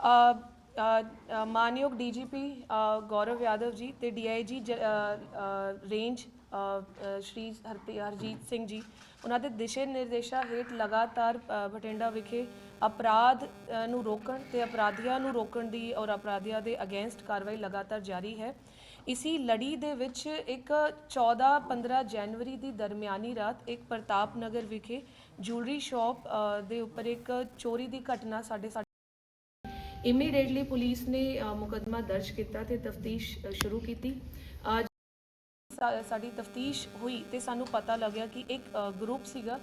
ਅ, ਅ, ਅ, ਮਾਨਯੋਗ ਡੀਜੀਪੀ ਗੌਰਵ ਯਾਦਵ ਜੀ ਤੇ DIG range ਅ, ਅ, ਸ਼੍ਰੀ ਹਰਪੀ- ਹਰਜੀਤ ਸਿੰਘ ਜੀ ਉਹਨਾਂ ਦੇ ਦਿਸ਼ਾ ਨਿਰਦੇਸ਼ਾਂ ਹੇਠ ਲਗਾਤਾਰ ਅ, ਬਠਿੰਡਾ ਵਿਖੇ ਅਪਰਾਧ ਨੂੰ ਰੋਕਣ ਤੇ ਅਪਰਾਧੀਆਂ ਨੂੰ ਰੋਕਣ ਦੀ ਔਰ ਅਪਰਾਧੀਆਂ ਦੇ ਅਗੇਂਸਟ ਕਾਰਵਾਈ ਲਗਾਤਾਰ ਜਾਰੀ ਹੈ। ਇਸੀ ਲੜੀ ਦੇ ਵਿੱਚ ਇੱਕ 14-15 ਜਨਵਰੀ ਦੀ ਦਰਮਿਆਨੀ ਰਾਤ ਇੱਕ ਪ੍ਰਤਾਪ ਨਗਰ ਵਿਖੇ ਜੂਲਰੀ ਸ਼ਾਪ ਦੇ ਉੱਪਰ ਇੱਕ ਚੋਰੀ ਦੀ ਘਟਨਾ ਸਾਡੇ ਇਮੀਡੀਏਟਲੀ ਪੁਲਿਸ ਨੇ ਮੁਕੱਦਮਾ ਦਰਜ ਕੀਤਾ ਤੇ ਤਫਤੀਸ਼ ਸ਼ੁਰੂ ਕੀਤੀ। ਅੱਜ ਸਾਡੀ ਤਫਤੀਸ਼ ਹੋਈ ਤੇ ਸਾਨੂੰ ਪਤਾ ਲੱਗਿਆ ਕਿ ਇੱਕ ਗਰੁੱਪ ਸੀਗਾ।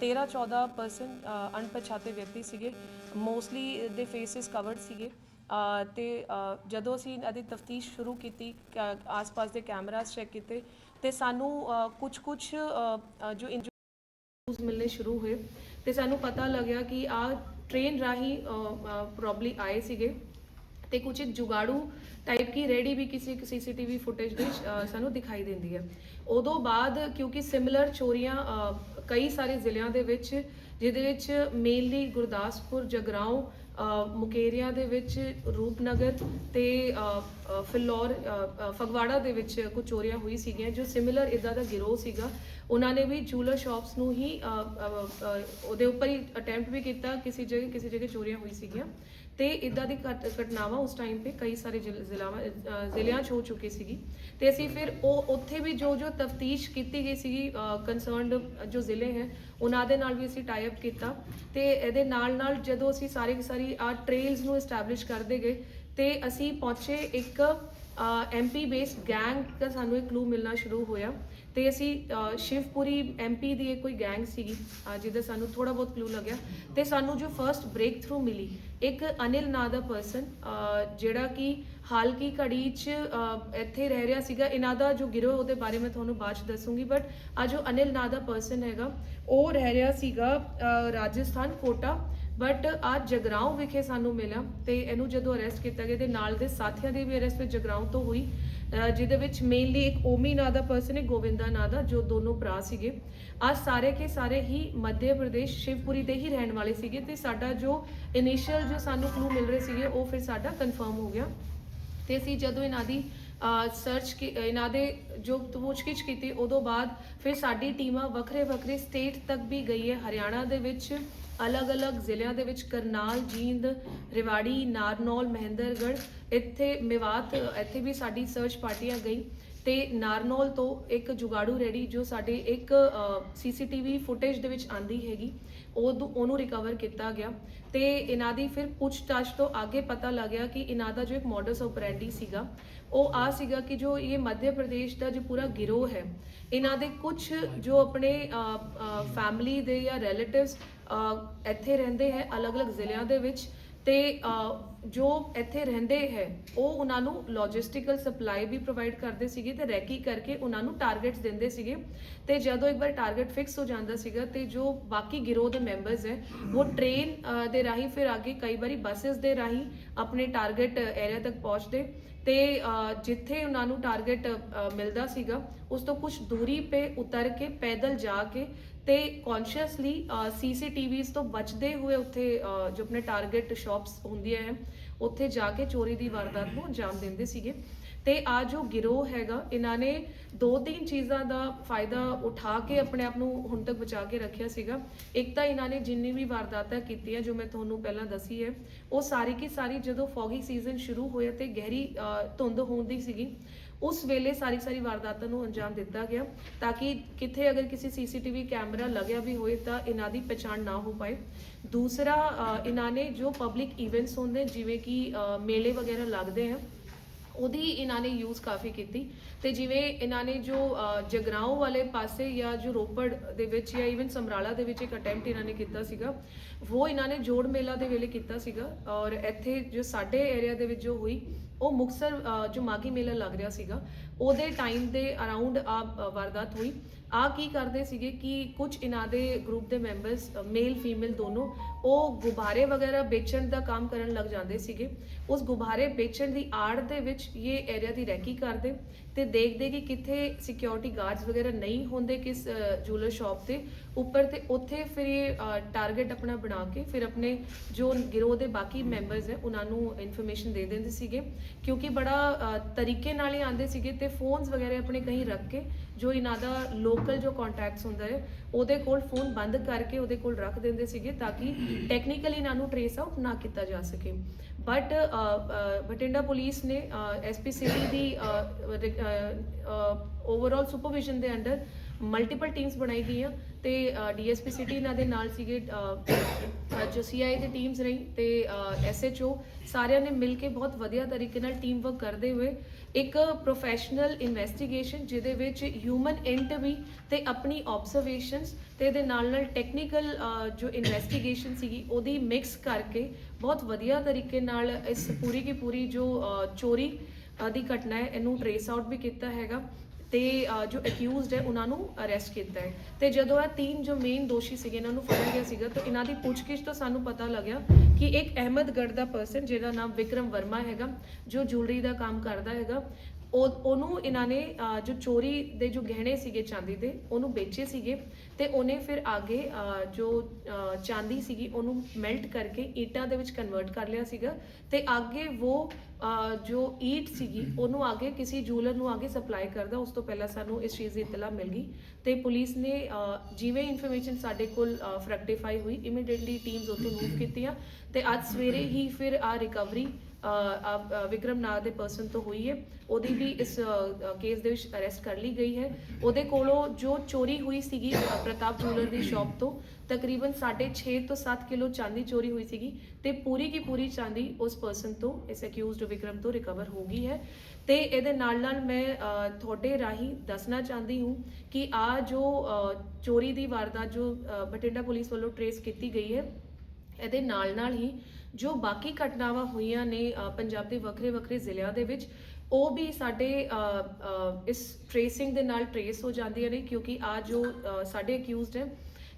13 14 ਪਰਸਨ ਅਣਪਛਾਤੇ ਵਿਅਕਤੀ ਸੀਗੇ। ਮੋਸਟਲੀ ਦੇ ਫੇਸਿਸ ਕਵਰਡ ਸੀਗੇ। ਤੇ ਜਦੋਂ ਅਸੀਂ ਇਹਦੀ ਤਫਤੀਸ਼ ਸ਼ੁਰੂ ਕੀਤੀ ਆਸ-ਪਾਸ ਦੇ ਕੈਮਰਾਸ ਚੈੱਕ ਕੀਤੇ ਤੇ ਸਾਨੂੰ ਕੁਝ ਕੁਝ ਜੋ ਇੰਜ ਨਿਊਜ਼ ਮਿਲਨੇ ਸ਼ੁਰੂ ਹੋਏ। ਤੇ ਸਾਨੂੰ ਪਤਾ ਲੱਗਿਆ ਕਿ ਆ ਟ੍ਰੇਨ ਰਾਹੀਂ ਪ੍ਰੋਬਬਲੀ ਆਏ ਸੀਗੇ। ਤੇ ਕੁਝ ਇੱਕ ਜੁਗਾੜੂ ਟਾਈਪ ਕੀ ਰੈਡੀ ਵੀ ਕਿਸੇ ਸੀਸੀਟੀਵੀ ਫੁਟੇਜ ਦੇ ਵਿੱਚ, ਸਾਨੂੰ ਦਿਖਾਈ ਦਿੰਦੀ ਹੈ। ਉਦੋਂ ਬਾਅਦ ਕਿਉਂਕਿ ਸਿਮਿਲਰ ਚੋਰੀਆਂ ਕਈ ਸਾਰੇ ਜ਼ਿਲ੍ਹਿਆਂ ਦੇ ਵਿੱਚ ਜਿਹਦੇ ਵਿੱਚ ਮੇਨਲੀ ਗੁਰਦਾਸਪੁਰ ਜਗਰਾਉਂ ਮੁਕੇਰੀਆਂ ਦੇ ਵਿੱਚ ਰੂਪਨਗਰ ਤੇ ਫਿਲੌਰ ਫਗਵਾੜਾ ਦੇ ਵਿੱਚ ਕੁਝ ਚੋਰੀਆਂ ਹੋਈ ਸੀਗੀਆਂ, ਜੋ ਸਿਮਿਲਰ ਇਦਾਂ ਦਾ ਗਿਰੋਹ ਸੀਗਾ। ਉਹਨਾਂ ਨੇ ਵੀ ਜੂਲਰ ਸ਼ਾਪਸ ਨੂੰ ਹੀ ਉਹਦੇ ਉੱਪਰ ਹੀ ਅਟੈਂਪਟ ਵੀ ਕੀਤਾ, ਕਿਸੇ ਜਗ੍ਹਾ ਕਿਸੇ ਜਗ੍ਹਾ ਚੋਰੀਆਂ ਹੋਈ ਸੀਗੀਆਂ। ਤੇ ਇਦਾਂ ਦੀ ਘਟ- ਘਟਨਾਵਾਂ ਉਸ ਟਾਈਮ 'ਤੇ ਕਈ ਸਾਰੇ ਜ਼ਿਲ- ਜ਼ਿਲ੍ਹਾਵਾਂ ਜ਼ਿਲ੍ਹਿਆਂ 'ਚ ਹੋ ਚੁੱਕੀ ਸੀਗੀ। ਤੇ ਅਸੀਂ ਫਿਰ ਉਹ, ਉੱਥੇ ਵੀ ਜੋ ਜੋ ਤਫਤੀਸ਼ ਕੀਤੀ ਗਈ ਸੀਗੀ ਕੰਸਰਨਡ ਜੋ ਜ਼ਿਲ੍ਹੇ ਹੈ, ਉਹਨਾਂ ਦੇ ਨਾਲ ਵੀ ਅਸੀਂ ਟਾਈ ਅਪ ਕੀਤਾ। ਤੇ ਇਹਦੇ ਨਾਲ ਨਾਲ ਜਦੋਂ ਅਸੀਂ ਸਾਰੇ ਸਾਰੀ ਆ ਟ੍ਰੇਲਸ ਨੂੰ ਐਸਟੈਬਲਿਸ਼ ਕਰਦੇ ਗਏ, ਤੇ ਅਸੀਂ ਪਹੁੰਚੇ ਇੱਕ ਐਮਪੀ ਬੇਸਡ ਗੈਂਗ ਦਾ ਸਾਨੂੰ ਇੱਕ ਕਲੂ ਮਿਲਣਾ ਸ਼ੁਰੂ ਹੋਇਆ। ਤੇ ਅਸੀਂ ਅ, ਸ਼ਿਵਪੁਰੀ ਐਮਪੀ ਦੀ ਕੋਈ ਗੈਂਗ ਸੀਗੀ ਅ, ਜਿਹਦਾ ਸਾਨੂੰ ਥੋੜਾ ਬਹੁਤ ਕਲੂ ਲੱਗਿਆ। ਤੇ ਸਾਨੂੰ ਜੋ ਫਰਸਟ ਬ੍ਰੇਕ ਥਰੂ ਮਿਲੀ ਇੱਕ ਅਨਿਲ ਨਾਂ ਦਾ ਪਰਸਨ ਜਿਹੜਾ ਕਿ ਹਾਲ ਕੀ ਘੜੀ 'ਚ ਇੱਥੇ ਰਹਿ ਰਿਹਾ ਸੀਗਾ। ਇਹਨਾਂ ਦਾ ਜੋ ਗਿਰੋਹ ਉਹਦੇ ਬਾਰੇ ਮੈਂ ਤੁਹਾਨੂੰ ਬਾਅਦ 'ਚ ਦੱਸੂਗੀ ਬਟ ਆ ਜੋ ਅਨਿਲ ਨਾਂ ਦਾ ਪਰਸਨ ਹੈਗਾ ਉਹ ਰਹਿ ਰਿਹਾ ਸੀਗਾ ਰਾਜਸਥਾਨ ਕੋਟਾ। ਬਟ ਅੱਜ ਜਗਰਾਉਂ ਵਿਖੇ ਸਾਨੂੰ ਮਿਲਿਆ ਤੇ ਇਹਨੂੰ ਜਦੋਂ ਅਰੈਸਟ ਕੀਤਾ ਗਿਆ ਤੇ ਨਾਲ ਦੇ ਸਾਥੀਆਂ ਦੀ ਵੀ ਅਰੈਸਟ ਵਿੱਚ ਜਗਰਾਉਂ ਤੋਂ ਹੋਈ ਜਿਹਦੇ ਵਿੱਚ ਮੇਨਲੀ ਇੱਕ ਓਮੀ ਨਾਂ ਦਾ ਪਰਸਨ ਹੈ ਗੋਵਿੰਦਾ ਨਾਂ ਦਾ ਜੋ ਦੋਨੋਂ ਭਰਾ ਸੀਗੇ ਆ ਸਾਰੇ ਕੇ ਸਾਰੇ ਹੀ ਮੱਧ ਪ੍ਰਦੇਸ਼ ਸ਼ਿਵਪੁਰੀ ਦੇ ਹੀ ਰਹਿਣ ਵਾਲੇ ਸੀਗੇ ਤੇ ਸਾਡਾ ਜੋ ਇਨੀਸ਼ੀਅਲ ਜੋ ਸਾਨੂੰ ਕਲੂ ਮਿਲ ਰਹੇ ਸੀਗੇ ਉਹ ਫਿਰ ਸਾਡਾ ਕਨਫਰਮ ਹੋ ਗਿਆ ਤੇ ਅਸੀਂ ਜਦੋਂ ਇਹਨਾਂ ਦੀ ਸਰਚ ਇਹਨਾਂ ਦੇ ਜੋ ਪੁੱਛਗਿੱਛ ਕੀਤੀ, ਉਦੋਂ ਬਾਅਦ ਫਿਰ ਸਾਡੀ ਟੀਮਾਂ ਵੱਖਰੇ ਵੱਖਰੇ ਸਟੇਟ ਤੱਕ ਵੀ ਗਈ ਹੈ ਹਰਿਆਣਾ ਦੇ ਵਿੱਚ ਅਲੱਗ-ਅਲੱਗ ਜ਼ਿਲ੍ਹਿਆਂ ਦੇ ਵਿੱਚ ਕਰਨਾਲ, ਜੀਂਦ, ਰਿਵਾੜੀ, ਨਾਰਨੌਲ, ਮਹਿੰਦਰਗੜ੍ਹ, ਇੱਥੇ ਮੇਵਾਤ, ਇੱਥੇ ਵੀ ਸਾਡੀ ਸਰਚ ਪਾਰਟੀਆਂ ਗਈ ਤੇ ਨਾਰਨੌਲ ਤੋਂ ਇੱਕ ਜੁਗਾੜੂ ਰੈਡੀ ਜੋ ਸਾਡੇ ਇੱਕ ਸੀਸੀਟੀਵੀ ਫੁਟੇਜ ਦੇ ਵਿੱਚ ਆਂਦੀ ਹੈਗੀ। ਉਹ ਉਹਨੂੰ ਰਿਕਵਰ ਕੀਤਾ ਗਿਆ ਤੇ ਇਹਨਾਂ ਦੀ ਫਿਰ ਪੁੱਛਤਾਛ ਤੋਂ ਅੱਗੇ ਪਤਾ ਲੱਗਿਆ ਕਿ ਇਹਨਾਂ ਦਾ ਜੋ ਇੱਕ ਮੋਡਸ ਆਪਰੈਂਡੀ ਸੀਗਾ, ਉਹ ਆ ਸੀਗਾ ਕਿ ਜੋ ਇਹ ਮੱਧ ਪ੍ਰਦੇਸ਼ ਦਾ ਜੋ ਪੂਰਾ ਗਿਰੋਹ ਹੈ, ਇਹਨਾਂ ਦੇ ਕੁਝ ਜੋ ਆਪਣੇ ਫੈਮਿਲੀ ਦੇ ਜਾਂ ਰਿਲੇਟਿਵਸ ਇੱਥੇ ਰਹਿੰਦੇ ਹੈ ਅਲੱਗ-ਅਲੱਗ ਜ਼ਿਲ੍ਹਿਆਂ ਦੇ ਵਿੱਚ ਤੇ ਜੋ ਇੱਥੇ ਰਹਿੰਦੇ ਹੈ, ਉਹ ਉਹਨਾਂ ਨੂੰ ਲੌਜਿਸਟਿਕਲ ਸਪਲਾਈ ਵੀ ਪ੍ਰੋਵਾਈਡ ਕਰਦੇ ਸੀਗੇ ਤੇ ਰੈਕੀ ਕਰਕੇ ਉਹਨਾਂ ਨੂੰ ਟਾਰਗੇਟਸ ਦਿੰਦੇ ਸੀਗੇ। ਤੇ ਜਦੋਂ ਇੱਕ ਵਾਰ ਟਾਰਗੇਟ ਫਿਕਸ ਹੋ ਜਾਂਦਾ ਸੀਗਾ ਤੇ ਜੋ ਬਾਕੀ ਗਿਰੋਹ ਦੇ ਮੈਂਬਰਸ ਹੈ, ਉਹ ਟ੍ਰੇਨ ਦੇ ਰਾਹੀਂ ਫਿਰ ਅੱਗੇ ਕਈ ਵਾਰੀ ਬੱਸਸ ਦੇ ਰਾਹੀਂ ਆਪਣੇ ਟਾਰਗੇਟ ਏਰੀਆ ਤੱਕ ਪਹੁੰਚਦੇ ਤੇ ਜਿੱਥੇ ਉਹਨਾਂ ਨੂੰ ਟਾਰਗੇਟ ਮਿਲਦਾ ਸੀਗਾ, ਉਸ ਤੋਂ ਕੁਝ ਦੂਰੀ ਤੇ ਉਤਰ ਕੇ ਪੈਦਲ ਜਾ ਕੇ ਤੇ ਕੌਨਸ਼ੀਅਸਲੀ ਸੀਸੀਟੀਵੀਜ਼ ਤੋਂ ਬਚਦੇ ਹੋਏ ਉੱਥੇ ਜੋ ਆਪਣੇ ਟਾਰਗੇਟ ਸ਼ਾਪਸ ਹੁੰਦੀਆਂ ਹੈ ਉੱਥੇ ਜਾ ਕੇ ਚੋਰੀ ਦੀ ਵਾਰਦਾਤ ਨੂੰ ਅੰਜਾਮ ਦਿੰਦੇ ਸੀਗੇ। ਤੇ ਆ ਜੋ ਗਿਰੋਹ ਹੈਗਾ ਇਹਨਾਂ ਨੇ ਦੋ ਤਿੰਨ ਚੀਜ਼ਾਂ ਦਾ ਫਾਇਦਾ ਉਠਾ ਕੇ ਆਪਣੇ ਆਪ ਨੂੰ ਹੁਣ ਤੱਕ ਬਚਾ ਕੇ ਰੱਖਿਆ ਸੀਗਾ। ਇੱਕ ਤਾਂ ਇਹਨਾਂ ਨੇ ਜਿੰਨੀ ਵੀ ਵਾਰਦਾਤਾਂ ਕੀਤੀਆਂ ਜੋ ਮੈਂ ਤੁਹਾਨੂੰ ਪਹਿਲਾਂ ਦੱਸੀ ਹੈ ਉਹ ਸਾਰੀ ਕੀ ਸਾਰੀ ਜਦੋਂ ਫੌਗੀ ਸੀਜ਼ਨ ਸ਼ੁਰੂ ਹੋਇਆ ਤੇ ਗਹਿਰੀ ਅ, ਧੁੰਦ ਹੁੰਦੀ ਸੀਗੀ ਉਸ ਵੇਲੇ ਸਾਰੀ ਸਾਰੀ ਵਾਰਦਾਤਾਂ ਨੂੰ ਅੰਜਾਮ ਦਿੱਤਾ ਗਿਆ ਤਾਂ ਕਿ ਕਿਥੇ ਅਗਰ ਕਿਸੇ ਸੀਸੀਟੀਵੀ ਕੈਮਰਾ ਲੱਗਿਆ ਵੀ ਹੋਏ ਤਾਂ ਇਹਨਾਂ ਦੀ ਪਛਾਣ ਨਾ ਹੋ ਪਾਏ। ਦੂਸਰਾ ਇਹਨਾਂ ਨੇ ਜੋ ਪਬਲਿਕ ਇਵੈਂਟਸ ਹੁੰਦੇ ਜਿਵੇਂ ਕਿ ਮੇਲੇ ਵਗੈਰਾ ਲੱਗਦੇ ਆ ਉਹਦੀ ਇਹਨਾਂ ਨੇ ਯੂਜ਼ ਕਾਫੀ ਕੀਤੀ। ਤੇ ਜਿਵੇਂ ਇਹਨਾਂ ਨੇ ਜੋ ਅ, ਜਗਰਾਉਂ ਵਾਲੇ ਪਾਸੇ ਜਾਂ ਜੋ ਰੋਪੜ ਦੇ ਵਿੱਚ ਜਾਂ ਇਵਨ ਸਮਰਾਲਾ ਦੇ ਵਿੱਚ ਇੱਕ ਅਟੈਂਪਟ ਇਹਨਾਂ ਨੇ ਕੀਤਾ ਸੀਗਾ ਉਹ ਇਹਨਾਂ ਨੇ ਜੋੜ ਮੇਲਾ ਦੇ ਵੇਲੇ ਕੀਤਾ ਸੀਗਾ ਔਰ ਇੱਥੇ ਜੋ ਸਾਡੇ ਏਰੀਆ ਦੇ ਵਿੱਚ ਜੋ ਹੋਈ ਉਹ ਮੁਕਸਰ ਜੋ ਮਾਗੀ ਮੇਲਾ ਲੱਗ ਰਿਹਾ ਸੀਗਾ ਉਹਦੇ ਟਾਈਮ ਦੇ ਅਰਾਊਂਡ ਆ ਵਾਰਦਾਤ ਹੋਈ। ਆ ਕੀ ਕਰਦੇ ਸੀਗੇ ਕਿ ਕੁਝ ਇਹਨਾਂ ਦੇ ਗਰੁੱਪ ਦੇ ਮੈਂਬਰਸ ਮੇਲ ਫੀਮੇਲ ਦੋਨੋਂ ਉਹ ਗੁਬਾਰੇ ਵਗੈਰਾ ਵੇਚਣ ਦਾ ਕੰਮ ਕਰਨ ਲੱਗ ਜਾਂਦੇ ਸੀਗੇ। ਉਸ ਗੁਬਾਰੇ ਵੇਚਣ ਦੀ ਆੜ ਦੇ ਵਿੱਚ ਇਹ ਏਰੀਆ ਦੀ ਰੈਕੀ ਕਰਦੇ ਤੇ ਦੇਖਦੇ ਕਿ ਕਿੱਥੇ ਸਿਕਿਉਰਿਟੀ ਗਾਰਡਸ ਵਗੈਰਾ ਨਹੀਂ ਹੁੰਦੇ ਕਿਸ ਜੂਲਰ ਸ਼ਾਪ ਤੇ, ਉੱਪਰ ਤੇ ਉੱਥੇ ਫਿਰ ਇਹ ਟਾਰਗੇਟ ਆਪਣਾ ਬਣਾ ਕੇ ਫਿਰ ਆਪਣੇ ਜੋ ਗਿਰੋਹ ਦੇ ਬਾਕੀ ਮੈਂਬਰਸ ਹੈ, ਉਹਨਾਂ ਨੂੰ ਇਨਫੋਰਮੇਸ਼ਨ ਦੇ ਦਿੰਦੇ ਸੀਗੇ। ਕਿਉਂਕਿ ਬੜਾ ਤਰੀਕੇ ਨਾਲ ਹੀ ਆਂਦੇ ਸੀਗੇ ਤੇ ਫੋਨਸ ਵਗੈਰਾ ਆਪਣੇ ਕहीं ਰੱਖ ਕੇ ਜੋ ਇਹਨਾਂ ਦਾ ਲੋਕਲ ਜੋ ਕੰਟੈਕਟਸ ਹੁੰਦਾ ਹੈ, ਉਹਦੇ ਕੋਲ ਫੋਨ ਬੰਦ ਕਰਕੇ ਉਹਦੇ ਕੋਲ ਰੱਖ ਦਿੰਦੇ ਸੀਗੇ ਤਾਂ ਕਿ ਟੈਕਨੀਕਲੀ ਇਹਨਾਂ ਨੂੰ ਟਰੇਸ ਆਊਟ ਨਾ ਕੀਤਾ ਜਾ ਸਕੇ। ਬਟ ਬਠਿੰਡਾ ਪੁਲਿਸ ਨੇ ਐਸਪੀ ਸਿਟੀ ਦੀ ਓਵਰਆਲ ਸੁਪਰਵਿਜ਼ਨ ਦੇ ਅੰਡਰ ਮਲਟੀਪਲ ਟੀਮਸ ਬਣਾਈ ਗਈਆਂ ਤੇ ਡੀਐਸਪੀ ਸਿਟੀ ਇਹਨਾਂ ਦੇ ਨਾਲ ਸੀਗੇ ਅ, ਅ, ਜੋ ਸੀਆਈ ਦੀ ਟੀਮਸ ਰਹੀ ਤੇ ਐਸਐਚਓ ਸਾਰਿਆਂ ਨੇ ਮਿਲ ਕੇ ਬਹੁਤ ਵਧੀਆ ਤਰੀਕੇ ਨਾਲ ਟੀਮ ਵਰਕ ਕਰਦੇ ਹੋਏ ਇੱਕ ਪ੍ਰੋਫੈਸ਼ਨਲ ਇਨਵੈਸਟੀਗੇਸ਼ਨ ਜਿਹਦੇ ਵਿੱਚ ਹਿਊਮਨ ਇੰਟ ਵੀ ਤੇ ਆਪਣੀ ਆਬਜ਼ਰਵੇਸ਼ਨਸ ਤੇ ਇਹਦੇ ਨਾਲ ਨਾਲ ਟੈਕਨੀਕਲ ਜੋ ਇਨਵੈਸਟੀਗੇਸ਼ਨ ਸੀਗੀ ਉਹਦੀ ਮਿਕਸ ਕਰਕੇ ਬਹੁਤ ਵਧੀਆ ਤਰੀਕੇ ਨਾਲ ਇਸ ਪੂਰੀ ਕੀ ਪੂਰੀ ਜੋ ਚੋਰੀ ਦੀ ਘਟਨਾ ਹੈ ਇਹਨੂੰ ਟਰੇਸ ਆਊਟ ਵੀ ਕੀਤਾ ਹੈਗਾ ਤੇ ਜੋ ਅਕਿਊਜ਼ਡ ਹੈ ਉਹਨਾਂ ਨੂੰ ਅਰੈਸਟ ਕੀਤਾ ਹੈ। ਤੇ ਜਦੋਂ ਇਹ ਤਿੰਨ ਜੋ ਮੇਨ ਦੋਸ਼ੀ ਸੀਗੇ ਇਹਨਾਂ ਨੂੰ ਫੜਿਆ ਗਿਆ ਸੀਗਾ ਤਾਂ ਇਹਨਾਂ ਦੀ ਪੁੱਛਗਿੱਛ ਤੋਂ ਸਾਨੂੰ ਪਤਾ ਲੱਗਿਆ ਕਿ ਇੱਕ ਅਹਿਮਦਗੜ੍ਹ ਦਾ ਪਰਸਨ ਜਿਹਦਾ ਨਾਮ ਵਿਕਰਮ ਵਰਮਾ ਹੈਗਾ ਜੋ ਜੁਐਲਰੀ ਦਾ ਕੰਮ ਕਰਦਾ ਹੈਗਾ ਉਹ ਉਹਨੂੰ ਇਹਨਾਂ ਨੇ ਜੋ ਚੋਰੀ ਦੇ ਜੋ ਗਹਿਣੇ ਸੀਗੇ ਚਾਂਦੀ ਦੇ ਉਹਨੂੰ ਵੇਚੇ ਸੀਗੇ ਤੇ ਉਹਨੇ ਫਿਰ ਅੱਗੇ ਅ, ਜੋ ਚਾਂਦੀ ਸੀਗੀ ਉਹਨੂੰ ਮੈਲਟ ਕਰਕੇ ਈਟਾਂ ਦੇ ਵਿੱਚ ਕਨਵਰਟ ਕਰ ਲਿਆ ਸੀਗਾ ਤੇ ਅੱਗੇ ਉਹ ਅ, ਜੋ ਈਟ ਸੀਗੀ, ਉਹਨੂੰ ਅੱਗੇ ਕਿਸੇ ਜੂਲਰ ਨੂੰ ਅੱਗੇ ਸਪਲਾਈ ਕਰਦਾ, ਉਸ ਤੋਂ ਪਹਿਲਾਂ ਸਾਨੂੰ ਇਸ ਚੀਜ਼ ਦੀ ਇਤਲਾ ਮਿਲ ਗਈ। ਤੇ ਪੁਲਿਸ ਨੇ ਜਿਵੇਂ ਇਨਫੋਰਮੇਸ਼ਨ ਸਾਡੇ ਕੋਲ ਫਰੈਕਟੀਫਾਈ ਹੋਈ ਇਮੀਡੀਏਟਲੀ ਟੀਮਸ ਉੱਥੇ ਮੂਵ ਕੀਤੀਆਂ। ਤੇ ਅੱਜ ਸਵੇਰੇ ਹੀ ਫਿਰ ਆ ਰਿਕਵਰੀ ਵਿਕਰਮ ਨਾਂ ਦੇ ਪਰਸਨ ਤੋਂ ਹੋਈ ਹੈ। ਉਹਦੀ ਵੀ ਇਸ ਕੇਸ ਦੇ ਵਿੱਚ ਅਰੈਸਟ ਕਰ ਲਈ ਗਈ ਹੈ। ਉਹਦੇ ਕੋਲੋਂ ਜੋ ਚੋਰੀ ਹੋਈ ਸੀਗੀ ਪ੍ਰਤਾਪ ਜੂਲਰ ਦੀ ਸ਼ਾਪ ਤੋਂ ਤਕਰੀਬਨ 6.5 ਤੋਂ 7 ਕਿਲੋ ਚਾਂਦੀ ਚੋਰੀ ਹੋਈ ਸੀਗੀ ਤੇ ਪੂਰੀ ਕੀ ਪੂਰੀ ਚਾਂਦੀ ਉਸ ਪਰਸਨ ਤੋਂ ਇਸ ਅਕਿਊਜ਼ਡ ਵਿਕਰਮ ਤੋਂ ਰਿਕਵਰ ਹੋ ਗਈ ਹੈ। ਤੇ ਇਹਦੇ ਨਾਲ ਨਾਲ ਮੈਂ ਤੁਹਾਡੇ ਰਾਹੀਂ ਦੱਸਣਾ ਚਾਹੁੰਦੀ ਹੂੰ ਕਿ ਆ ਜੋ ਚੋਰੀ ਦੀ ਵਾਰਦਾਤ ਜੋ ਅ, ਬਠਿੰਡਾ ਪੁਲਿਸ ਵੱਲੋਂ ਟਰੇਸ ਕੀਤੀ ਗਈ ਹੈ ਇਹਦੇ ਨਾਲ ਨਾਲ ਹੀ ਜੋ ਬਾਕੀ ਘਟਨਾਵਾਂ ਹੋਈਆਂ ਨੇ ਪੰਜਾਬ ਦੇ ਵੱਖਰੇ ਵੱਖਰੇ ਜ਼ਿਲ੍ਹਿਆਂ ਦੇ ਵਿੱਚ, ਉਹ ਵੀ ਸਾਡੇ ਇਸ ਟ੍ਰੇਸਿੰਗ ਦੇ ਨਾਲ ਟਰੇਸ ਹੋ ਜਾਂਦੀਆਂ ਨੇ, ਕਿਉਂਕਿ ਆ ਜੋ ਸਾਡੇ ਅਕਿਊਜ਼ਡ ਹੈ।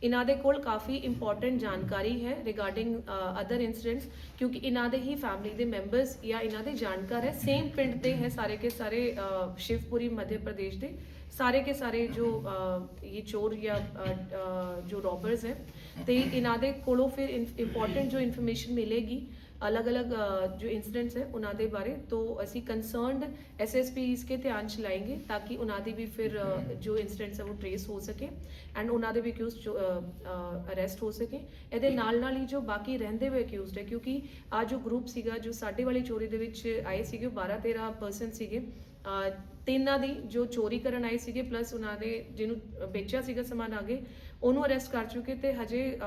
ਇਹਨਾਂ ਦੇ ਕੋਲ ਕਾਫੀ ਇੰਪੋਰਟੈਂਟ ਜਾਣਕਾਰੀ ਹੈ ਰਿਗਾਰਡਿੰਗ ਅਦਰ ਇਨਸੀਡੈਂਟਸ ਕਿਉਂਕਿ ਇਹਨਾਂ ਦੇ ਹੀ ਫੈਮਿਲੀ ਦੇ ਮੈਂਬਰਸ ਜਾਂ ਇਹਨਾਂ ਦੇ ਜਾਣਕਾਰ ਹੈ। ਸੇਮ ਪਿੰਡ ਦੇ ਹੈ ਸਾਰੇ ਕੇ ਸਾਰੇ ਸ਼ਿਵਪੁਰੀ, ਮੱਧ ਪ੍ਰਦੇਸ਼ ਦੇ। ਸਾਰੇ ਕੇ ਸਾਰੇ ਜੋ ਇਹ ਚੋਰ ਜਾਂ ਜੋ ਰੋਬਰਸ ਹੈ जो ਇਹਨਾਂ ਦੇ ਕੋਲੋਂ ਫਿਰ को फिर इंपॉर्टेंट जो इन्फॉर्मेशन ਅਲੱਗ ਅਲੱਗ ਜੋ ਇਨਸੀਡੈਂਟਸ ਹੈ, ਉਹਨਾਂ ਦੇ ਬਾਰੇ, ਤੋਂ ਅਸੀਂ ਕਨਸਰਨਡ ਐਸਐਸਪੀਸ ਕੇ ਧਿਆਨ ਚ ਲਾਏਗੇ, ਤਾਂ ਕਿ ਉਹਨਾਂ ਦੀ ਵੀ ਫਿਰ ਜੋ ਇਨਸੀਡੈਂਟਸ ਹੈ, ਉਹ ਟ੍ਰੇਸ ਹੋ ਸਕੇ ਐਂਡ ਉਹਨਾਂ ਦੇ ਵੀ ਅਕਿਊਜ਼ ਅਰੈਸਟ ਹੋ ਸਕੇ। ਇਹਦੇ ਨਾਲ ਨਾਲ ਹੀ ਜੋ ਬਾਕੀ ਰਹਿੰਦੇ ਹੋਏ ਅਕਿਊਜ਼ਡ ਹੈ, ਕਿਉਂਕਿ ਆ ਜੋ ਗਰੁੱਪ ਸੀਗਾ, ਜੋ ਸਾਡੇ ਵਾਲੀ ਚੋਰੀ ਦੇ ਵਿੱਚ ਆਏ ਸੀਗੇ 12 13 ਪਰਸਨ ਸੀਗੇ ਅ, ਤਿੰਨਾਂ ਦੀ ਜੋ ਚੋਰੀ ਕਰਨ ਆਏ ਸੀਗੇ ਪਲੱਸ ਉਹਨਾਂ ਨੇ ਜਿਹਨੂੰ ਵੇਚਿਆ ਸੀਗਾ ਸਮਾਨ ਆਗੇ ਉਹਨੂੰ ਅਰੈਸਟ ਕਰ ਚੁੱਕੇ ਤੇ ਹਜੇ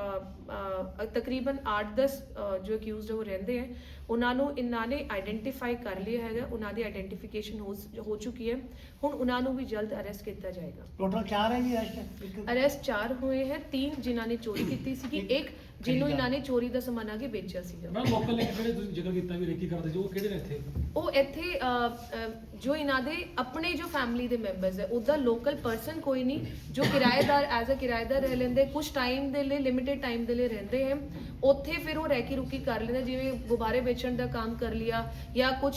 ਤਕਰੀਬਨ 8-10 ਜੋ ਅਕਿਊਜ਼ਡ ਉਹ ਰਹਿੰਦੇ ਹੈ ਉਹਨਾਂ ਨੂੰ ਇਹਨਾਂ ਨੇ ਆਇਡੈਂਟੀਫਾਈ ਕਰ ਲਿਆ ਹੈਗਾ ਉਹਨਾਂ ਦੀ ਆਇਡੈਂਟੀਫਿਕੇਸ਼ਨ ਹੋ ਚੁੱਕੀ ਹੈ। ਹੁਣ ਉਹਨਾਂ ਨੂੰ ਵੀ ਜਲਦ ਅਰੈਸਟ ਕੀਤਾ ਜਾਏਗਾ। ਟੋਟਲ 4 ਹੈ ਜੀ ਅਰੈਸਟ ਅਰੈਸਟ 4 ਹੋਏ ਹੈ ਤਿੰਨ ਜਿਨ੍ਹਾਂ ਨੇ ਚੋਰੀ ਕੀਤੀ ਸੀਗੀ। ਇੱਕ ਜਿਹਨੂੰ ਇਹਨਾਂ ਨੇ ਚੋਰੀ ਦਾ ਸਮਾਨ ਆਗੇ ਵੇਚਿਆ ਸੀਗਾ। ਮੈਂ ਲੋਕਲ ਲਿੰਕ ਜਿਹੜੇ ਤੁਸੀਂ ਜ਼ਿਕਰ ਕੀਤਾ ਵੀ ਰੇਕੀ ਕਰਦੇ ਸੀ ਉਹ ਕਿਹੜੇ ਨੇ ਇੱਥੇ? ਉਹ ਇੱਥੇ ਜੋ ਇਹਨਾਂ ਦੇ ਆਪਣੇ ਜੋ ਫੈਮਿਲੀ ਦੇ ਮੈਂਬਰਸ ਹੈ ਉਹਦਾ ਲੋਕਲ ਪਰਸਨ ਕੋਈ ਨਹੀਂ ਜੋ ਕਿਰਾਏਦਾਰ ਐਜ਼ ਅ ਕਿਰਾਏਦਾਰ ਰਹਿ ਲੈਂਦੇ ਕੁਝ ਟਾਈਮ ਦੇ ਲਈ ਲਿਮਿਟਿਡ ਟਾਈਮ ਦੇ ਲਈ ਰਹਿੰਦੇ ਹੈ। ਉੱਥੇ ਫਿਰ ਉਹ ਰੈਕੀ ਰੁਕੀ ਕਰ ਲੈਂਦੇ ਜਿਵੇਂ ਗੁਬਾਰੇ ਵੇਚਣ ਦਾ ਕੰਮ ਕਰ ਲਿਆ ਜਾਂ ਕੁਝ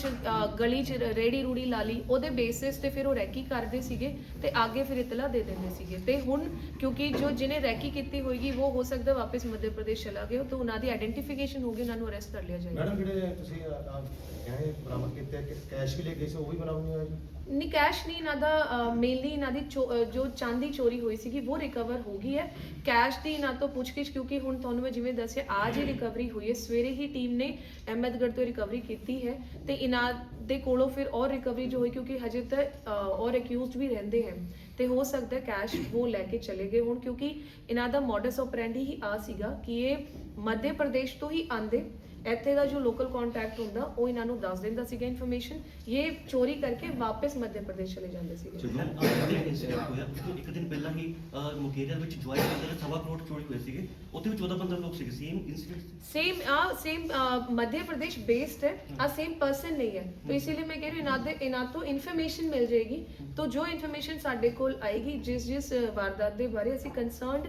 ਗਲੀ 'ਚ ਰੇੜੀ ਰੂੜੀ ਲਾ ਲਈ, ਉਹਦੇ ਬੇਸਿਸ ਤੇ ਫਿਰ ਉਹ ਰੈਕੀ ਕਰਦੇ ਸੀਗੇ ਤੇ ਅੱਗੇ ਫਿਰ ਇਤਲਾ ਦੇ ਦਿੰਦੇ ਸੀਗੇ। ਤੇ ਹੁਣ ਕਿਉਂਕਿ ਜੋ ਜਿਹਨੇ ਰੈਕੀ ਕੀਤੀ ਹੋਏਗੀ, ਉਹ ਹੋ ਸਕਦਾ ਵਾਪਸ ਮੱਧ ਪ੍ਰਦੇਸ਼ ਚਲਾ ਗਿਆ ਤਾਂ ਉਹਨਾਂ ਦੀ ਆਇਡੈਂਟੀਫਿਕੇਸ਼ਨ ਹੋ ਗਈ, ਉਹਨਾਂ ਨੂੰ ਅਰੈਸਟ ਕਰ ਲਿਆ ਜਾਏਗਾ। ਮੈਡਮ, ਜਿਹੜੇ ਤੁਸੀਂ ਗਹਿਣੇ ਬਰਾਮਦ ਕੀਤੇ ਕੈਸ਼ ਵੀ ਲੈ ਗਏ ਸੀ, ਉਹ ਵੀ ਬਰਾਮਦ ਨਹੀਂ ਹੋਇਆ ਜੀ? ਨਹੀਂ ਕੈਸ਼ ਨਹੀਂ ਇਹਨਾਂ ਦਾ ਮੇਨਲੀ ਇਹਨਾਂ ਦੀ ਚੋ- ਅਹ ਜੋ ਚਾਂਦੀ ਚੋਰੀ ਹੋਈ ਸੀਗੀ ਉਹ ਰਿਕਵਰ ਹੋ ਗਈ ਹੈ। ਕੈਸ਼ ਦੀ ਇਹਨਾਂ ਤੋਂ ਪੁੱਛਗਿੱਛ ਕਿਉਂਕਿ ਹੁਣ ਤੁਹਾਨੂੰ ਮੈਂ ਜਿਵੇਂ ਦੱਸਿਆ ਅੱਜ ਹੀ ਰਿਕਵਰੀ ਹੋਈ ਹੈ। ਸਵੇਰੇ ਹੀ ਟੀਮ ਨੇ ਅਹਿਮਦਗੜ੍ਹ ਤੋਂ ਰਿਕਵਰੀ ਕੀਤੀ ਹੈ ਤੇ ਇਹਨਾਂ ਦੇ ਕੋਲੋਂ ਫਿਰ ਔਰ ਰਿਕਵਰੀ ਜੋ ਹੋਈ ਕਿਉਂਕਿ ਹਜੇ ਤੱਕ ਅਹ, ਔਰ ਅਕਿਊਜ਼ਡ ਵੀ ਰਹਿੰਦੇ ਹਨ ਤੇ ਹੋ ਸਕਦਾ ਹੈ ਕੈਸ਼ ਉਹ ਲੈ ਕੇ ਚਲੇ ਗਏ ਹੁਣ ਕਿਉਂਕਿ ਇਹਨਾਂ ਦਾ ਮੋਡਸ ਆਪਰੈਂਡੀ ਹੀ ਆ ਸੀਗਾ ਕਿ ਇਹ ਮੱਧ ਪ੍ਰਦੇਸ਼ ਤੋਂ ਹੀ ਆਂਦੇ ਇੱਥੇ ਦਾ ਜੋ ਲੋਕਲ ਕੰਟੈਕਟ ਹੁੰਦਾ ਉਹ ਇਹਨਾਂ ਨੂੰ ਦੱਸ ਦਿੰਦਾ ਸੀਗਾ ਇਨਫੋਰਮੇਸ਼ਨ ਇਹ ਚੋਰੀ ਕਰਕੇ ਵਾਪਸ ਮੱਧ ਪ੍ਰਦੇਸ਼ ਚਲੇ ਜਾਂਦੇ ਸੀਗੇ। ਇੱਕ ਦਿਨ ਪਹਿਲਾਂ ਹੀ ਮੁਕੇਰੀਆ ਵਿੱਚ ਜੁਆਇਨ ਅੰਦਰ ਸਵਾ ਕਰੋੜ ਚੋਰੀ ਹੋਏ ਸੀਗੇ। ਉੱਥੇ ਵੀ 14-15 ਲੋਕ ਸੀਗੇ। ਸੇਮ ਇਨਸੀਡੈਂਟ ਸੇਮ ਆ ਸੇਮ ਮੱਧ ਪ੍ਰਦੇਸ਼ ਬੇਸਡ ਹੈ। ਆ ਸੇਮ ਪਰਸਨ ਨਹੀਂ ਹੈ। ਤਾਂ ਇਸ ਲਈ ਮੈਂ ਕਹਿ ਰਹੀ ਹਾਂ ਇਹਨਾਂ ਤੋਂ ਇਨਫੋਰਮੇਸ਼ਨ ਮਿਲ ਜਾਏਗੀ। ਤਾਂ ਜੋ ਇਨਫੋਰਮੇਸ਼ਨ ਸਾਡੇ ਕੋਲ ਆਏਗੀ ਜਿਸ ਜਿਸ ਵਾਰਦਾਤ ਦੇ ਬਾਰੇ ਅਸੀਂ ਕੰਸਰਨਡ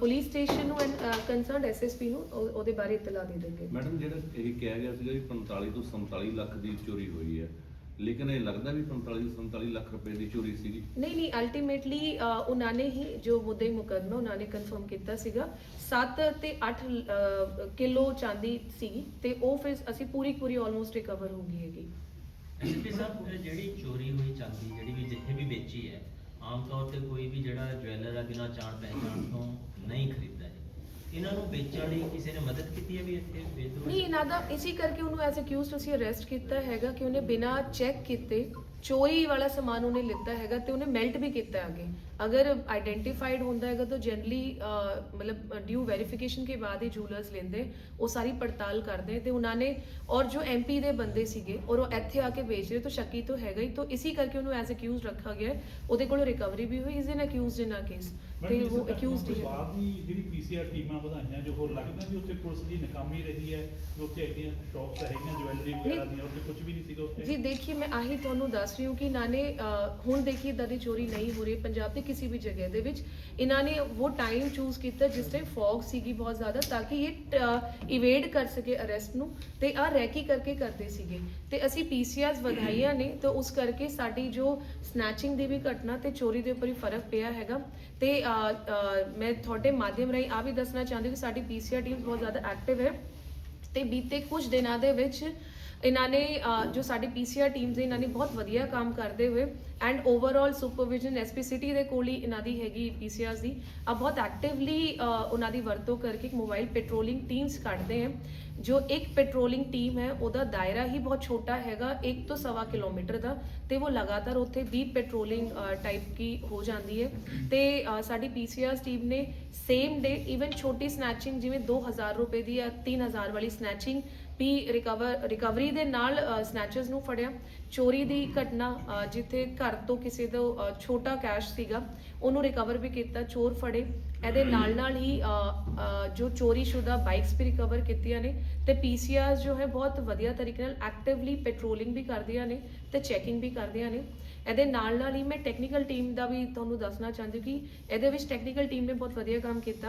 ਪੁਲਿਸ ਸਟੇਸ਼ਨ ਨੂੰ ਐਂਡ ਕੰਸਰਨਡ ਐਸਐਸਪੀ ਨੂੰ ਉਹ- ਉਹਦੇ ਬਾਰੇ ਇਤਲਾ ਦੇ ਦੇਂਗੇ ਮੈਡਮ ਜਿਹੜਾ ਇਹ ਕਿਹਾ ਗਿਆ ਸੀਗਾ ਵੀ 45 ਤੋਂ 47 ਲੱਖ ਦੀ ਚੋਰੀ ਹੋਈ ਹੈ ਲੇਕਿਨ ਇਹ ਲੱਗਦਾ ਵੀ 45 47 ਲੱਖ ਰੁਪਏ ਦੀ ਚੋਰੀ ਸੀਗੀ? ਨਹੀਂ ਨਹੀਂ ਅਲਟੀਮੇਟਲੀ ਉਹਨਾਂ ਨੇ ਹੀ ਜੋ ਮੁੱਦੇ ਮੁਕਦਮਾ ਉਹਨਾਂ ਨੇ ਕਨਫਰਮ ਕੀਤਾ ਸੀਗਾ। 7 ਤੇ 8 ਕਿਲੋ ਚਾਂਦੀ ਸੀ ਤੇ ਉਹ ਫਿਰ ਅਸੀਂ ਪੂਰੀ ਪੂਰੀ ਆਲਮੋਸਟ ਰਿਕਵਰ ਹੋ ਗਈ ਹੈਗੀ। ਐਸਪੀ ਸਾਹਿਬ ਇਹ ਜਿਹੜੀ ਚੋਰੀ ਹੋਈ ਚਾਂਦੀ ਜਿਹੜੀ ਵੀ ਜਿੱਥੇ ਵੀ ਵੇਚੀ ਹੈ ਆਮ ਤੌਰ ਤੇ ਕੋਈ ਵੀ ਜਿਹੜਾ ਜਵੈਲਰ ਆ ਬਿਨਾਂ ਜਾਣ ਪਹਿਚਾਣ ਤੋਂ ਨਹੀਂ ਖਰੀਦਦਾ ਹੈ ਇਹਨਾਂ ਨੂੰ ਵੇਚਣ ਲਈ ਕਿਸੇ ਨੇ ਮਦਦ ਕੀਤੀ ਹੈ ਵੀ ਇੱਥੇ ਵੇਚ ਨਹੀਂ, ਇਹਨਾਂ ਦਾ ਇਸੇ ਕਰਕੇ ਉਹਨੂੰ ਐਜ਼ ਅਕਿਊਜ਼ਡ ਅਸੀਂ ਅਰੈਸਟ ਕੀਤਾ ਹੈਗਾ ਕਿ ਉਹਨੇ ਬਿਨਾ ਚੈੱਕ ਕੀਤੇ ਚੋਰੀ ਵਾਲਾ ਸਮਾਨ ਉਹਨੇ ਲਿੱਤਾ ਹੈਗਾ ਤੇ ਉਹਨੇ ਮੈਲਟ ਵੀ ਕੀਤਾ ਅਗੇ। ਅਗਰ ਆਈਡੈਂਟੀਫਾਈਡ ਹੁੰਦਾ ਹੈਗਾ ਤਾਂ ਜਨਰਲੀ ਮਤਲਬ ਡਿਊ ਵੈਰੀਫਿਕੇਸ਼ਨ ਕੇ ਬਾਅਦ ਹੀ ਜੂਲਰਸ ਲੈਂਦੇ ਉਹ ਸਾਰੀ ਪੜਤਾਲ ਕਰਦੇ ਤੇ ਉਹਨਾਂ ਨੇ ਔਰ ਜੋ ਐਮਪੀ ਦੇ ਬੰਦੇ ਸੀਗੇ ਔਰ ਉਹ ਇੱਥੇ ਆ ਕੇ ਵੇਚ ਰਹੇ ਤਾਂ ਸ਼ੱਕੀ ਤਾਂ ਹੈਗਾ ਹੀ ਤਾਂ ਇਸੇ ਕਰਕੇ ਉਹਨੂੰ ਐਜ਼ ਅਕਿਊਜ਼ ਰੱਖਾ ਗਿਆ ਉਹਦੇ ਕੋਲ ਰਿਕਵਰੀ ਵੀ ਹੋਈ ਇਸ ਇਨ ਅਕਿਊਜ਼ਡ ਇਨ ਆ ਕੇਸ ਤੇ ਉਹ ਅਕਿਊਜ਼ਡ ਹੀ ਬਾਅਦ ਦੀ ਜਿਹੜੀ ਪੀਸੀਆਰ ਟੀਮਾਂ ਵਧਾਈਆਂ ਜੋ ਹੋਰ ਲੱਗਦਾ ਵੀ ਉੱਥੇ ਪੁਲਿਸ ਦੀ ਨਕਾਮੀ ਰਹੀ ਹੈ ਉੱਥੇ ਐਡੀਆਂ ਸ਼ੌਪਸ ਹੈਗੀਆਂ ਜਵੈਲਰੀ ਵਗੈਰਾ ਦੀਆਂ ਉੱਥੇ ਕੁਝ ਵੀ ਨਹੀਂ ਸੀਗਾ ਉੱਥੇ। ਜੀ ਦੇਖੀ ਮੈਂ ਆਹੀ ਤੁਹਾਨੂੰ ਦੱਸ ਰਹੀ ਹਾਂ ਕਿ ਇਹਨਾਂ ਨੇ ਹੁਣ ਦੇਖिए ਇਦਾਂ ਦੀ ਚੋਰੀ ਨਹੀਂ ਹੋ ਰਹੀ ਪੰਜਾਬ ਦੇ ਕਿਸੇ ਵੀ ਜਗ੍ਹਾ ਦੇ ਵਿੱਚ। ਇਹਨਾਂ ਨੇ ਉਹ ਟਾਈਮ ਚੂਜ਼ ਕੀਤਾ ਜਿਸ ਟਾਈਮ ਫੌਗ ਸੀਗੀ ਬਹੁਤ ਜ਼ਿਆਦਾ ਤਾਂ ਕਿ ਇਹ ਇਵੇਡ ਕਰ ਸਕੇ ਅਰੈਸਟ ਨੂੰ ਤੇ ਆ ਰੈਕੀ ਕਰਕੇ ਕਰਦੇ ਸੀਗੇ। ਤੇ ਅਸੀਂ ਪੀਸੀਆਰਸ ਵਧਾਈਆਂ ਨੇ ਤੇ ਉਸ ਕਰਕੇ ਸਾਡੀ ਜੋ ਸਨੈਚਿੰਗ ਦੀ ਵੀ ਘਟਨਾ ਤੇ ਚੋਰੀ ਦੇ ਉੱਪਰ ਹੀ ਫ਼ਰਕ ਪਿਆ ਹੈਗਾ। ਤੇ ਮੈਂ ਤੁਹਾਡੇ ਮਾਧਿਅਮ ਰਾਹੀਂ ਆ ਵੀ ਦੱਸਣਾ ਚਾਹੁੰਦੀ ਕਿ ਸਾਡੀ ਪੀਸੀਆਰ ਟੀਮ ਬਹੁਤ ਜ਼ਿਆਦਾ ਐਕਟਿਵ ਹੈ। ਤੇ ਬੀਤੇ ਕੁਝ ਦਿਨਾਂ ਦੇ ਵਿੱਚ ਇਹਨਾਂ ਨੇ ਜੋ ਸਾਡੀ ਪੀਸੀਆਰ ਟੀਮਸ ਨੇ ਇਹਨਾਂ ਨੇ ਬਹੁਤ ਵਧੀਆ ਕੰਮ ਕਰਦੇ ਹੋਏ and overall supervision SP city ਦੇ ਕੋਲ ਹੀ ਇਹਨਾਂ ਦੀ ਹੈਗੀ ਪੀਸੀਆਰਸ ਦੀ। ਆ ਬਹੁਤ ਐਕਟਿਵਲੀ ਉਹਨਾਂ ਦੀ ਵਰਤੋਂ ਕਰਕੇ ਮੋਬਾਈਲ ਪੈਟਰੋਲਿੰਗ ਟੀਮਸ ਕੱਢਦੇ ਹਨ ਜੋ ਇੱਕ ਪੈਟਰੋਲਿੰਗ ਟੀਮ ਹੈ ਉਹਦਾ ਦਾਇਰਾ ਹੀ ਬਹੁਤ ਛੋਟਾ ਹੈਗਾ 1 ਤੋਂ ਸਵਾ ਕਿਲੋਮੀਟਰ ਦਾ ਤੇ ਉਹ ਲਗਾਤਾਰ ਉੱਥੇ 20 ਪੈਟਰੋਲਿੰਗ ਟਾਈਪ ਕੀ ਹੋ ਜਾਂਦੀ ਹੈ। ਤੇ ਅਹ, ਸਾਡੀ ਪੀਸੀਆਰਸ ਟੀਮ ਨੇ ਸੇਮ ਡੇ ਇਵਨ ਛੋਟੀ ਸਨੈਚਿੰਗ ਜਿਵੇਂ 2000 ਰੁਪਏ ਦੀ ਜਾਂ 3000 ਵਾਲੀ ਸਨੈਚਿੰਗ ਵੀ ਰਿਕਵਰ ਰਿਕਵਰੀ ਦੇ ਨਾਲ ਸਨੈਚਰਸ ਨੂੰ ਫੜਿਆ। ਚੋਰੀ ਦੀ ਘਟਨਾ ਜਿੱਥੇ ਘਰ ਤੋਂ ਕਿਸੇ ਤੋਂ ਛੋਟਾ ਕੈਸ਼ ਸੀਗਾ, ਉਹਨੂੰ ਰਿਕਵਰ ਵੀ ਕੀਤਾ, ਚੋਰ ਫੜੇ। ਇਹਦੇ ਨਾਲ ਨਾਲ ਹੀ ਜੋ ਚੋਰੀ ਬਾਈਕਸ ਵੀ ਰਿਕਵਰ ਕੀਤੀਆਂ ਨੇ ਤੇ ਪੀਸੀਆਰ ਜੋ ਹੈ ਬਹੁਤ ਵਧੀਆ ਤਰੀਕੇ ਨਾਲ ਐਕਟਿਵਲੀ ਪੈਟਰੋਲਿੰਗ ਵੀ ਕਰਦੀਆਂ ਨੇ ਤੇ ਚੈਕਿੰਗ ਵੀ ਕਰਦੀਆਂ ਨੇ। ਇਹਦੇ ਨਾਲ ਨਾਲ ਹੀ ਮੈਂ ਟੈਕਨੀਕਲ ਟੀਮ ਦਾ ਵੀ ਤੁਹਾਨੂੰ ਦੱਸਣਾ ਚਾਹੁੰਦੀ ਕਿ ਇਹਦੇ ਵਿੱਚ ਟੈਕਨੀਕਲ ਟੀਮ ਨੇ ਬਹੁਤ ਵਧੀਆ ਕੰਮ ਕੀਤਾ।